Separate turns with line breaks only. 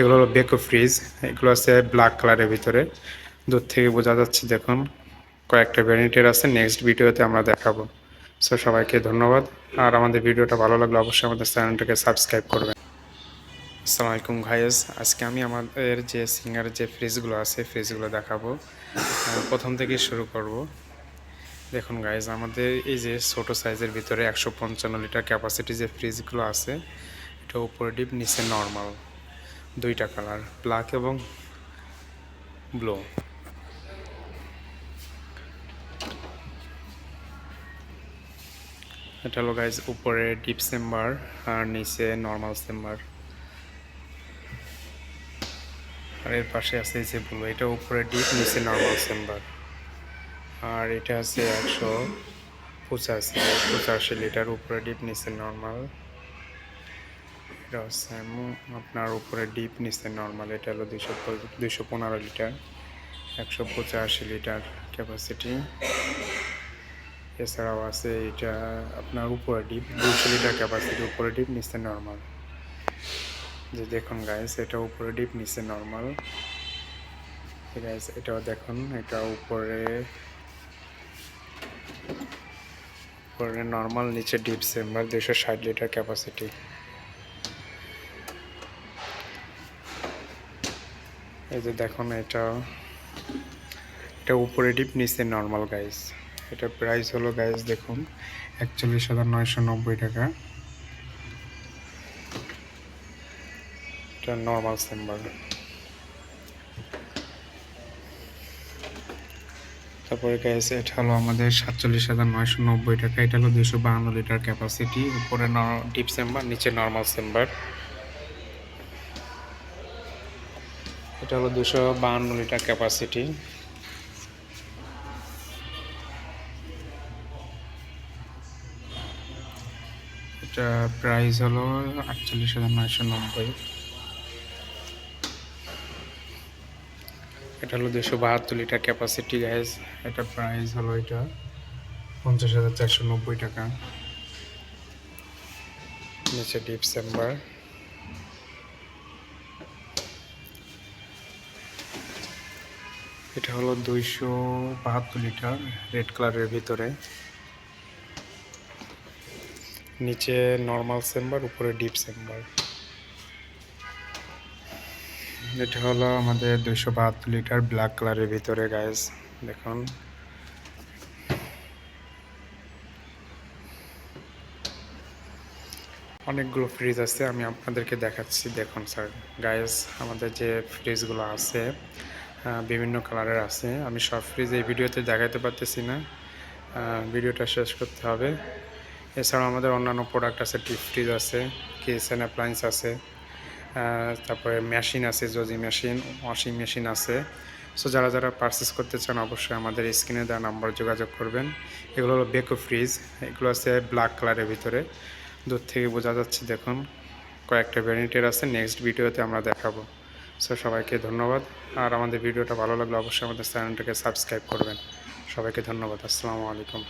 এগুলো হলো Beko fridge, এগুলো আছে ব্ল্যাক কালারের ভিতরে। দূর থেকে বোঝা যাচ্ছে, দেখুন, কয়েকটা ভ্যারিয়েন্টের আছে, নেক্সট ভিডিওতে আমরা দেখাবো। সো সবাইকে ধন্যবাদ, আর আমাদের ভিডিওটা ভালো লাগলে অবশ্যই আমাদের চ্যানেলটাকে সাবস্ক্রাইব করবেন। আসসালামু আলাইকুম ভাইয়েস, আজকে আমি আমাদের যে সিঙ্গার যে ফ্রিজগুলো আছে ফ্রিজগুলো দেখাবো। প্রথম থেকে শুরু করব। দেখুন গাইজ আমাদের এই যে ছোট সাইজের ভিতরে একশো পঞ্চান্ন লিটার ক্যাপাসিটি যে ফ্রিজগুলো আছে, এটা উপরে ডিপ নিচে নর্মাল দুইটা কালার ব্ল্যাক এবং ব্লু এটা হলো গাইজ উপরে ডিপ চেম্বার আর নিচে নর্মাল চেম্বার আর এর পাশে আছে যে ব্লু এটা উপরে ডিপ নিচে নর্মাল চেম্বার আর এটা আছে একশো পঁচাশি পঁচাশি লিটার উপরে ডিপ নিচে নর্মাল এটা হচ্ছে আপনার উপরে ডিপ নিচে নর্মাল এটা হলো দুশো দুশো পনেরো লিটার একশো পঁচাশি লিটার ক্যাপাসিটি এছাড়াও আছে এটা আপনার উপরে ডিপ দুশো লিটার ক্যাপাসিটি উপরে ডিপ নিচে নর্মাল যে দেখুন গাইস এটা উপরে ডিপ নিচে নর্মাল গাইস এটাও দেখুন, এটা উপরে উপরে নর্মাল নিচে ডিপ চেম্বার দুশো ষাট লিটার ক্যাপাসিটি এই যে দেখুন, এটা এটা উপরে ডিপ, নিচে নর্মাল গাইস এটা প্রাইস হলো গাইস দেখুন, একচল্লিশ হাজার নয়শো নব্বই টাকা। এটা নর্মাল চেম্বার তারপরে গাইস এটা হলো আমাদের সাতচল্লিশ হাজার নয়শো নব্বই টাকা। এটা হলো দুশো বাহান্ন লিটার ক্যাপাসিটি উপরে ডিপ চেম্বার নিচে নর্মাল চেম্বার এটা হলো দুশো বাহান্ন লিটার ক্যাপাসিটি এটা প্রাইস হলো আটচল্লিশ হাজার নয়শো নব্বই। এটা হলো দুশো বাহাত্তর লিটার ক্যাপাসিটি গ্যাস এটা প্রাইস হলো এটা পঞ্চাশ হাজার চারশো নব্বই টাকা। নিচে ডিপ এটা হলো দুইশো বাহাত্তর লিটার রেড কালারের ভিতরে। নিচে নর্মাল চেম্বার, উপরে ডিপ চেম্বার। এটা হলো আমাদের দুইশো বাহাত্তর লিটার ব্ল্যাক কালারের ভিতরে গাইস দেখুন। অনেকগুলো ফ্রিজ আছে, আমি আপনাদেরকে দেখাচ্ছি। দেখুন স্যার গাইস আমাদের যে ফ্রিজগুলো আছে বিভিন্ন কালারের আছে। আমি সব ফ্রিজ এই ভিডিওতে দেখাতে পারতেছি না। ভিডিওটা শেষ করতে হবে। এছাড়াও আমাদের অন্যান্য প্রোডাক্ট আছে ডিপ ফ্রিজ আছে কিচেন অ্যাপ্লায়েন্স আছে তারপরে মেশিন আছে জজি মেশিন ওয়াশিং মেশিন আছে। সো যারা যারা পারচেস করতে চান, অবশ্যই আমাদের স্ক্রিনে দেওয়া নাম্বার যোগাযোগ করবেন। এগুলো হলো বেকো ফ্রিজ এগুলো আছে ব্ল্যাক কালারের ভিতরে। দূর থেকে বোঝা যাচ্ছে, দেখুন, কয়েকটা ভ্যারিয়েন্টের আছে। নেক্সট ভিডিওতে আমরা দেখাবো। সো সবাইকে ধন্যবাদ। আর আমাদের ভিডিওটা ভালো লাগলে অবশ্যই আমাদের চ্যানেলটাকে সাবস্ক্রাইব করবেন। সবাইকে ধন্যবাদ। আসসালামু আলাইকুম।